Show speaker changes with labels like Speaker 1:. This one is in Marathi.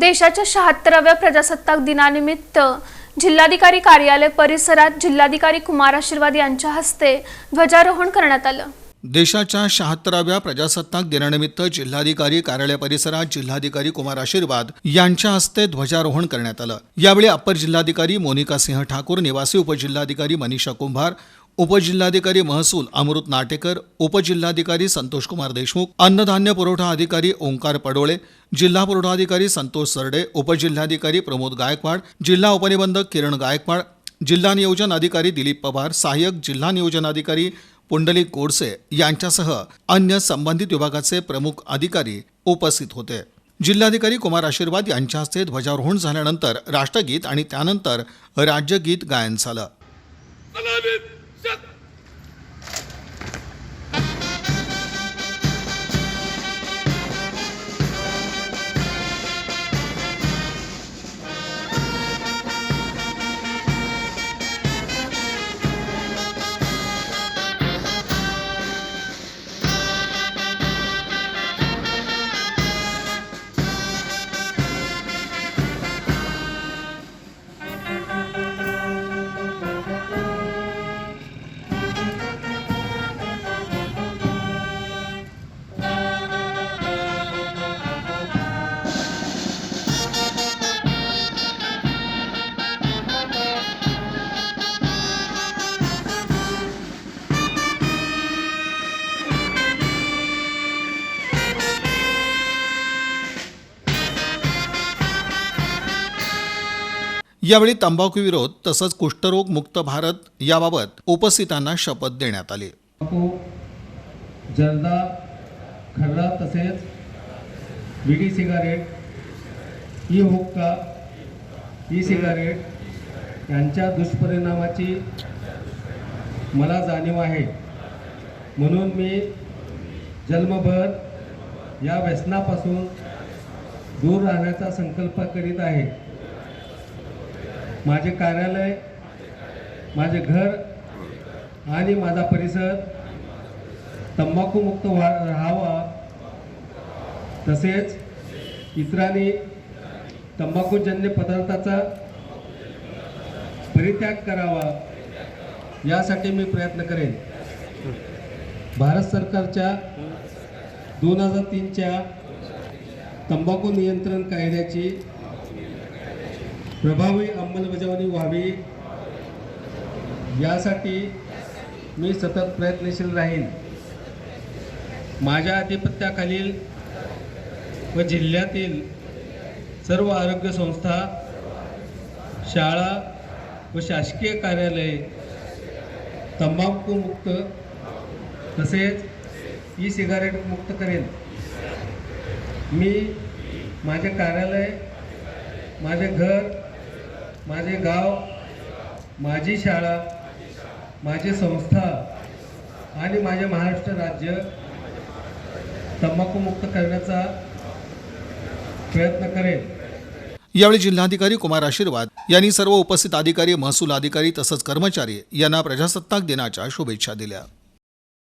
Speaker 1: देशाच्या शहात्तराव्या प्रजासत्ताक दिनानिमित्त जिल्हाधिकारी कार्यालय परिसरात जिल्हाधिकारी कुमार आशीर्वाद यांच्या हस्ते ध्वजारोहण करण्यात आलं.
Speaker 2: देशाच्या शहात्तराव्या प्रजासत्ताक दिनानिमित्त जिल्हाधिकारी कार्यालय परिसरात जिल्हाधिकारी कुमार आशीर्वाद यांच्या हस्ते ध्वजारोहण करण्यात आलं. यावेळी अप्पर जिल्हाधिकारी मोनिका सिंह ठाकूर निवासी उपजिल्हाधिकारी मनीषा कुंभार उपजिल्हाधिकारी महसूल अमृत नाटेकर उपजिल्हाधिकारी संतोष कुमार देशमुख अन्नधान्य पुरवठा अधिकारी ओंकार पडोळे जिल्हा पुरवठा अधिकारी संतोष सरडे उपजिल्हाधिकारी प्रमोद गायकवाड जिल्हा उपनिबंधक किरण गायकवाड जिल्हा नियोजन अधिकारी दिलीप पवार सहाय्यक जिल्हा नियोजन अधिकारी पुंडलिक गोडसे यांच्यासह अन्य संबंधित विभागाचे प्रमुख अधिकारी उपस्थित होते. जिल्हाधिकारी कुमार आशीर्वाद यांच्या हस्ते ध्वजारोहण झाल्यानंतर राष्ट्रगीत आणि त्यानंतर राज्यगीत गायन झालं. यावेळी तंबाखू विरोध तसंच कुष्ठरोग मुक्त भारत याबाबत उपस्थितांना शपथ देण्यात आली.
Speaker 3: जर्दा खर्रा तसेच बिडी सिगारेट ई हुक्का ई सिगारेट यांच्या दुष्परिणामाची मला जाणीव आहे. म्हणून मी जन्मभर या व्यसनापासून दूर राहण्याचा संकल्प करीत आहे. माझे कार्यालय माझे घर आणि माझा परिसर तंबाखूमुक्त व्हा राहावा. तसेच इतरांनी तंबाखूजन्य पदार्थाचा परित्याग करावा. यासाठी मी प्रयत्न करेन. भारत सरकारच्या दोन हजार तीनच्या तंबाखू नियंत्रण कायद्याची प्रभावी अंमलबजावणी व्हावी. यासाठी मी सतत प्रयत्नशील राहीन. माझ्या आधिपत्याखालील व जिल्ह्यातील सर्व आरोग्य संस्था शाळा व शासकीय कार्यालये तंबाखूमुक्त तसेच ई सिगारेट मुक्त करेन. मी माझे कार्यालय माझे घर माझे गाव माझी शाळा माझी संस्था आणि माझे महाराष्ट्र राज्य तंबाखूमुक्त करण्याचा प्रयत्न करेन
Speaker 2: यावेळी जिल्हाधिकारी कुमार आशीर्वाद यांनी सर्व उपस्थित अधिकारी महसूल अधिकारी तसंच कर्मचारी यांना प्रजासत्ताक दिनाच्या शुभेच्छा दिल्या.